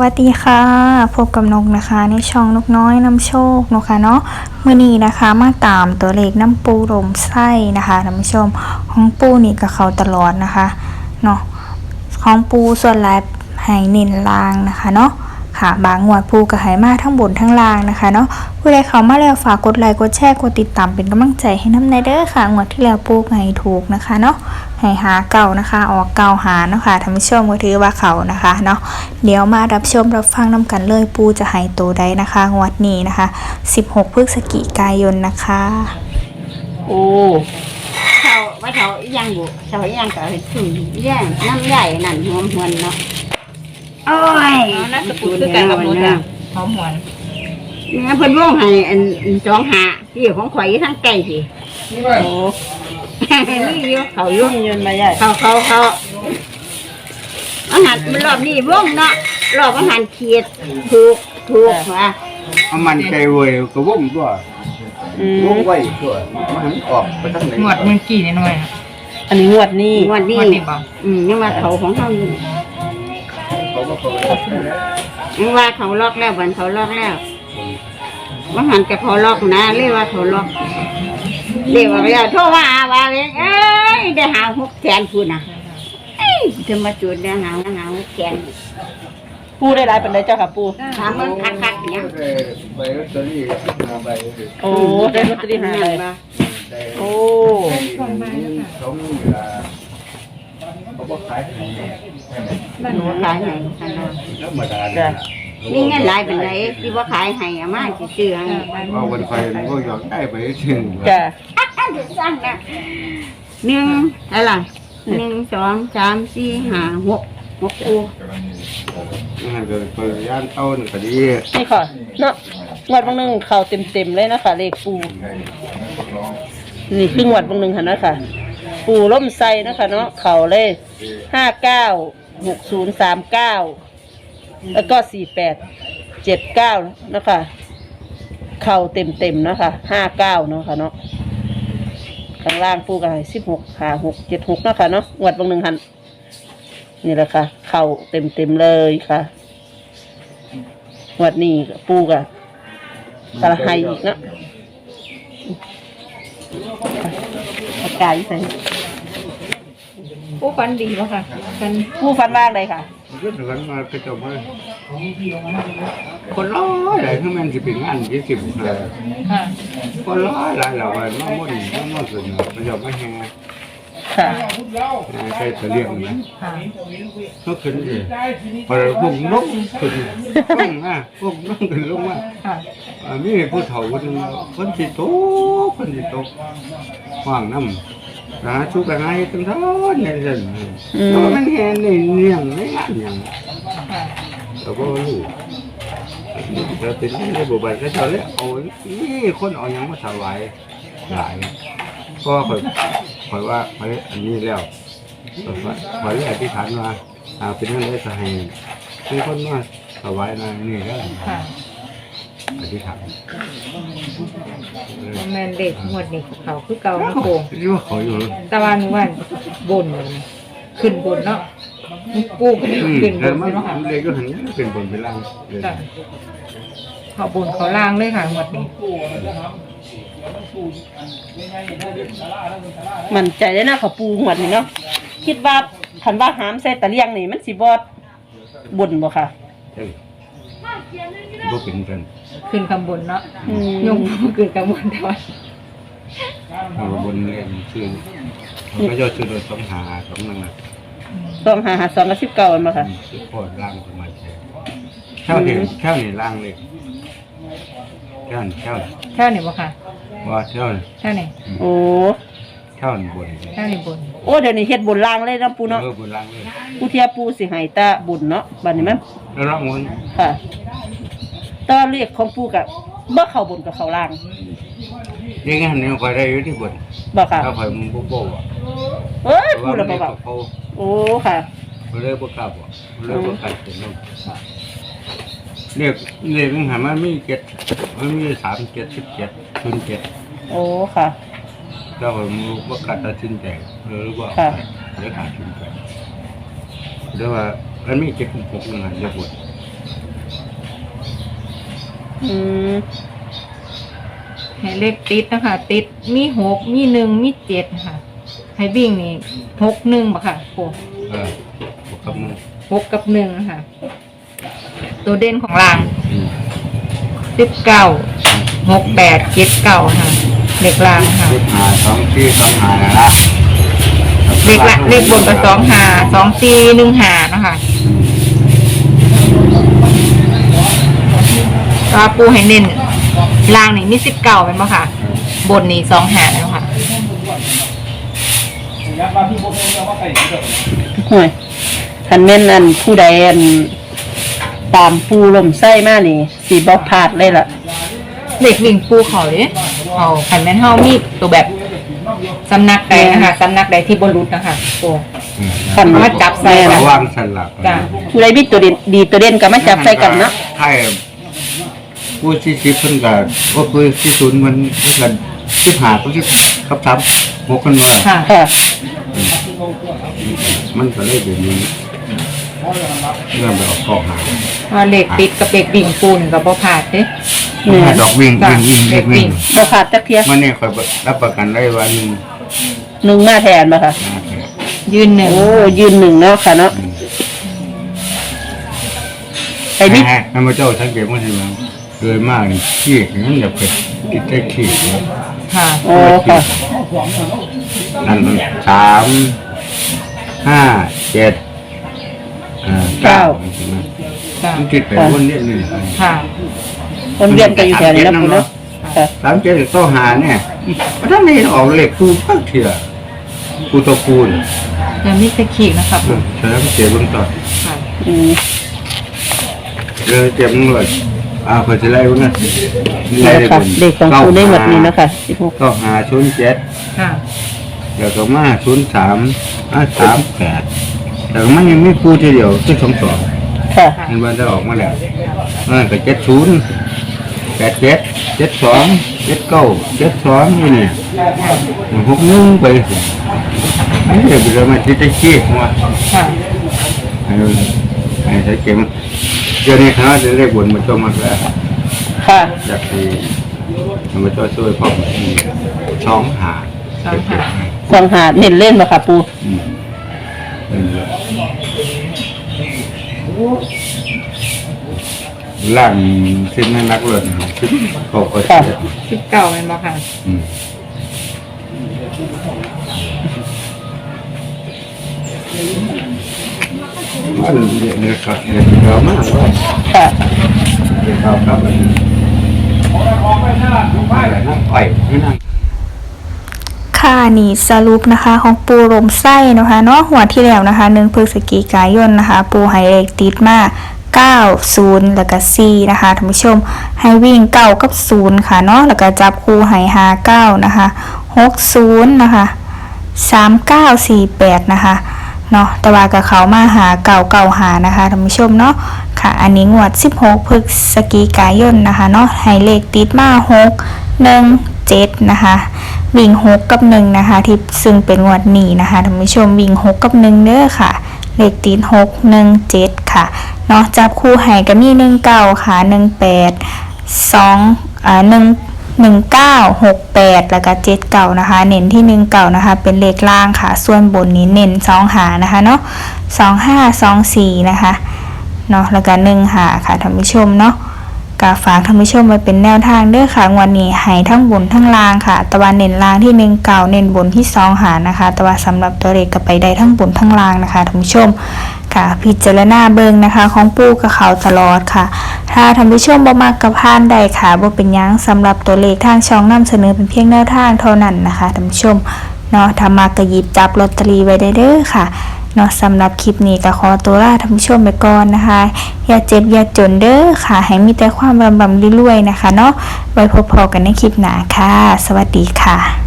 วัสดีค่ะ พบกับนกนะคะ ในช่องนกน้อยนำโชคนะคะเนาะเมื่อนี้นะคะมาตามตัวเลขน้ำปูลมไส้นะคะท่านผู้ชมของปูนี่กับเขาตลอดนะคะเนาะของปูส่วนหลายให้เน้นลางนะคะเนาะ ค่ะ บางงวดปูกับไหมาทั้งบนทั้งล่างนะคะเนาะผู้ใดเข้ามาแล้วฝากกดไลค์กดแชร์กดติดตามเป็นกำลังใจให้น้ำในเด้อค่ะงวดที่แล้วปูก็ให้ถูกนะคะเนาะให้หาเก่านะคะ ออกเก่าหาเนาะค่ะท่านผู้ชมก็ถือว่าเขานะคะเนาะเดี๋ยวมารับชมรับฟังน้ำกันเลยปูจะให้ตัวใดนะคะ งวดนี้นะคะ 16 พฤศจิกายนนะคะ โอ้เขาว่าเขาอีหยังบุเขาอีหยังก็เห็ดถุงแย่งน้ำใหญ่นั่นหอมหวนเนาะ โอ้ยเอาน่าสกุลคือกันกับหนูจ้ะหอมหวนเนี่ยเพิ่นว่องให้อันอันสองหาที่ของข่อยอยู่ทางไกลสิโอ้นี่อยู่เขาอยู่ยุ่งยืนมาใหญ่เขาเขาเขาอาหารมันรอบนี้ว่องเนาะรอบอาหารเขียดถูกถูกว่ะเอามันใจเว้ยก็ว่องตัวอืมว่องไว้ตัวมันออกไปทางไหนหมวดเมื่อกี้นิดหน่อยนะอันนี้งวดนี้ วันนี้งวดนี้บ่อืมยังว่าเขาของเขาอยู่ เขาก็เขายังว่าเขาล็อกแล้ววันเขาล็อกแล้วว่าหันกับเขาล็อกนะเรียกว่าเขาล็อกเรียกว่าไปแล้วโทษว่าว่าเองเอ้ยได้หาหกแสนพูดนะเอ้ยจะมาจุดได้หาหาหกแสนปูได้หลายเป็นไรเจ้าค่ะปูถามมันคักคักๆเนี่ยใบลอตเตอรี่ห้าใบโอ้ได้ลอตเตอรี่ห้าใบได้โอ้สองเวลาเขาบอกขาย ให้หนูขายให้ขนาดธรรมดาเนี่ยนี่เงินหลายเป็นไรที่ว่าขายให้อามาสิซื้อให้เอาวันไฟมันก็ยอดได้ไปถึงจ้ะเดี๋ยวสั่งนะหนึ่งอะไรหนึ่งสองสามสี่ห้าหกหกคู่นั่นก็เปิดย่านเต้านี่ก็ดีนี่ค่ะเนาะงวดบางหนึงเข่าเต็มๆเลยนะคะเลขปูนี่คืองวดบางหนึงค่ะนะคะปูล่มไซนะคะเนาะเข่าเลยห้าเก้า หกศูนย์สามเก้าแล้วก็สี่แปดเจ็ดเก้านะคะ เข่าเต็มเต็มๆนะคะห้าเก้าเนาะค่ะเนาะข้างล่างปูกันสิบหกขาหกเจ็ดหกเนาะค่ะเนาะงวดบางหนึ่งหันนี่แหละค่ะ เข่าเต็มเต็มๆเลยค่ะงวดนี้ก็ปูกันกระไฮอีกเนาะอากาศใส่ ผู้ฟันดีป่ะค่ะฟันปูฟันว่างเลยค่ะก็ถึงกันมาก็จบเลยคนร้อยหลายขึ้นมันจะเป็นงานยี่สิบห้าค่ะคนร้อยหลายเหล่าวันมาม่วนมาม่วนส่วนใหญ่ประโยชน์ไม่แห้งค่ะใช่จะเรียกนะค่ะก็ขึ้นเลยพอพวกนกขึ้นลงอะพวกนกขึ้นลงมาค่ะอ่ามีผู้เฒ่าคนหนึ่งคนสิโตกคนสิโตกว่างน้ำ นะชุกกันให้ตั้งท่อนเนี่ยเด่นแล้วมันแห้งนี่เนียงไม่งานอย่างค่ะเราก็รู้เราเป็นในบุบันก็เจะเรียกเอานี่คนเอาหยังมาถวายหลายก็คอยคอยว่าคอยอันนี้แล้วคอยเลยอธิษฐานว่าเป็นนั่นเลยจะให้มีคนมาถวายนะนี่แล้วค่ะ อธิษฐานแมนเด็กหมวดนี่เขาคือเก่านะโกงที่ว่าเขาอยู่ตะวันวันบนขึ้นบนเนาะปูก็อืมขึ้นบแต่นมันใช่ไหมคะเด็กก็หันเป็นบนเป็นล่างเลยจ้ะเขาบนเขาล่างเลยค่ะหมวดนี้มันใจได้นะเขาปูงวดนี่เนาะคิดว่าคันว่าหามใส่ตะเลียงนี่มันสิบอดบนบ่ค่ะเอ้ย บ่เป็นกันขึ้นคำบนเนาะอืมยงขึ้นคำบนแต่ว่าเอาบนเรียนชื่อเขาจะชื่อโดยสองหาสองนั่นน่ะสองหาหาสองกับสิบเก้าอันมาค่ะคือโคตรล่างประมาณแค่แค่นี้แค่นี้ล่างเลยแค่นี้แค่นี้แค่ไหนบ่ค่ะว่าแค่นี้แค่ไหนโอ้แค่นี้บนแค่ไหนบนโอ้เดี๋ยวนี้เฮ็ดบนล่างเลยเนาะปูเนาะเออบนล่างเลยปูเทียปูสิให้ตาบุญเนาะบัดนี้มันแล้วร่างมันค่ะ แตอนเรียกของปูกับบ่เข้าบนกับเข้าล่างยังไงเนี่ยคอยได้อยู่ที่บนบ่ค่ะถ้าคอยมันโบ๊ะโบ๊ะอะเอ้ยเพปูราะว่าแล้วมันบ่ได้เบาเขาโอ้ค่ะเขาเลยบ่กล้าบ่เลยบ่กล้าเป็นลมเรียกเรียกมันหามันมีเจ็ดมันมีสามเจ็ดสิบเจ็ดศูนย์เจ็ดโอ้ค่ะเราบ่กล้าตัดสินใจหรือว่าค่ะเดี๋ยวขาดสินใจเดี๋ยวว่ามันมีเจ็ดหกหนึ่งหันเรียกบน อืมให้เลขติดนะคะ ติดมีหกมีหนึ่งมีเจ็ดค่ะ ให้วิ่งนี่หกหนึ่งบ่ค่ะปูเออกับมึงหกกับหนึ่งค่ะ ตัวเด่นของรางอืมสิบเก้าหกแปดเจ็ดเก้าค่ะเลขรางค่ะสิบหาสองที่สองหานะละเลขละเลขบนกับสองหาสองสี่หนึ่งหานะคะ ตาปูให้เน้นรางนี่มีสิบเก้าเป็นปะค่ะ บนนี่สองหาแล้วค่ะห่วยคันแม่นอันผู้ใดอันตามปูลมไส้มานี่สีบ่พลาดเลยล่ะ เด็กวิ่งปูเขาเลยเขาขันแม่นเฮามีตัวแบบสำนักใดนะคะสำนักใดที่บนรุษนะคะตัวคันมาจับใส่ระนะวังสลับจ้ะผู้ใดมีตัวเด่นดีตัวเด่นก็มาจับใส่กันเนาะใช่ ผู้ที่สิบเพิ่นก็ว่าผู้ที่ศูนย์มันกันสิบหาผู้ที่ครับทับหกคนมาค่ะค่ะมันก็เลยแบบนี้เรื่องไปออกข้อหาว่าเหล็กติดกับเหล็กวิ่งปูนกับบ่ผาดเด้เนี่ยดอกวิ่งวิ่งวิ่งวิ่งวิ่งบ่พลาดจักเทียมันนี่คอยรับประกันได้ว่าหนึ่งหนึ่งมาแทนบ่ค่ะยืนหนึ่งโอ้ยืนหนึ่งเนาะค่ะเนาะไอ้นี่ให้ให้มาเจ้าสังเกตว่าสิว่า โดยมากนี่ขี้นั่นอย่าเกิดติดได้ขี้ค่ะ โอ้ค่ะนั่นสามห้าเจ็ดอ่าเก้าค่ะ มันคิดไปวนเรียนนี่ค่ะ คนเรียนก็อยู่แถวนี้นะคุณเนาะค่ะสามเจ็ดโตหาเนี่ยมันถ้าไม่เห็นออกเหล็กกูพักเถื่อกูตัวกูนจะมีตะขีกนะครับเธอเจ็บเบื้องต้นค่ะ อืม เลยเจ็บมึงเลย อ่าเพื่อจะไล่บ้างนะนี่แหละค่ะ เด็กของครูได้หมดนี้นะคะสิบหกก็หาชุนเจ็ดค่ะแล้วก็มาชุนสามอ่าสามแปดแต่ก็มันยังไม่พูดทีเดียวที่สองสองค่ะเห็นวันจะออกมาแล้วอ่าก็เจ็ดศูนย์แปดเจ็ดเจ็ดสองเจ็ดเก้าเจ็ดสองนี่เนี่ยหกนึ่งไปนี่เดี๋ยวไปเลยมาที่ตะกี้มาค่ะไอ้ไอ้ใช้เกม เดี๋ยวนี้เขาจะเรียกบนมาจมมาแล้วค่ะ อยากให้มันมาช่วยช่วยพ่อช่องหาสองหาสองหาเน้นเล่นมาค่ะ ปูอืมเป็นเลยล่างสิ้นนั่นนักเลยสิ้นก็ก็เสีย สิบเก้าเป็นบ่ค่ะ อืม มันเนี่ยครับเนี่ยเรามากเลยค่ะครับครับไปนั่งไปนั่งค่ะนี่สรุปนะคะ ของปูลมไส้นะคะเนาะหัวที่แล้วนะคะหนึ่งพฤศจิกายนนะคะ ปูไฮเลกติดมา9 0 แล้วก็4นะคะท่านผู้ชม ให้วิ่ง 9 กับ 0 ค่ะเนาะแล้วก็จับคู่ให้5 9 นะคะ 6 0 นะคะ 3 9 4 8 นะคะ เนาะแต่ว่ากับเขามาหาเก่าเก่าหานะคะท่านผู้ชมเนาะค่ะ อันนี้งวด 16พฤศจิกายนนะคะเนาะให้เลขติดมา6 1 7นะคะวิ่งหกกับหนึ่งนะคะที่ซึ่งเป็นงวดนี้นะคะท่านผู้ชมวิ่งหกกับหนึ่งเด้อค่ะเลขตีนหกหนึ่งเจ็ดค่ะเนาะจับคู่ให้ก็มีหนึ่งเก้าค่ะหนึ่งแปดสองอ่าหนึ่ง หนึ่งเก้าหกแปดแล้วก็เจ็ดเก่านะคะ เน้นที่หนึ่งเก่านะคะ เป็นเลขล่างค่ะ ส่วนบนนี้เน้นสองหานะคะเนาะสองห้าสองสี่นะคะ เนาะแล้วก็หนึ่งหาค่ะท่านผู้ชมเนาะกาฝากท่านผู้ชมไว้เป็นแนวทางเด้อค่ะวันนี้ให้ทั้งบนทั้งล่างค่ะ ตะวันเน้นล่างที่หนึ่งเก่า เน้นบนที่สองหานะคะต่ว่าสำหรับตัวเลขก็ไปได้ทั้งบนทั้งล่างนะคะท่านผู้ชม ค่ะ พิจารณาเบิงนะคะ ของปูกับเขาตลอดค่ะ ถ้าท่านผู้ชมบ่มักกับพานใดค่ะบ่เป็นยังสำหรับตัวเลขทางช่องนำเสนอเป็นเพียงแนวทางเท่านั้นนะคะท่านผู้ชมเนาะถ้ามากก็หยิบจับลอตเตอรี่ไว้ได้เด้อค่ะเนาะสำหรับคลิปนี้ก็ขอตัวลาท่านผู้ชมไปก่อนนะคะ อย่าเจ็บอย่าจนเด้อค่ะ ให้มีแต่ความบำบำรวยๆนะคะเนาะไว้พบๆกันในคลิปหน้าค่ะ สวัสดีค่ะ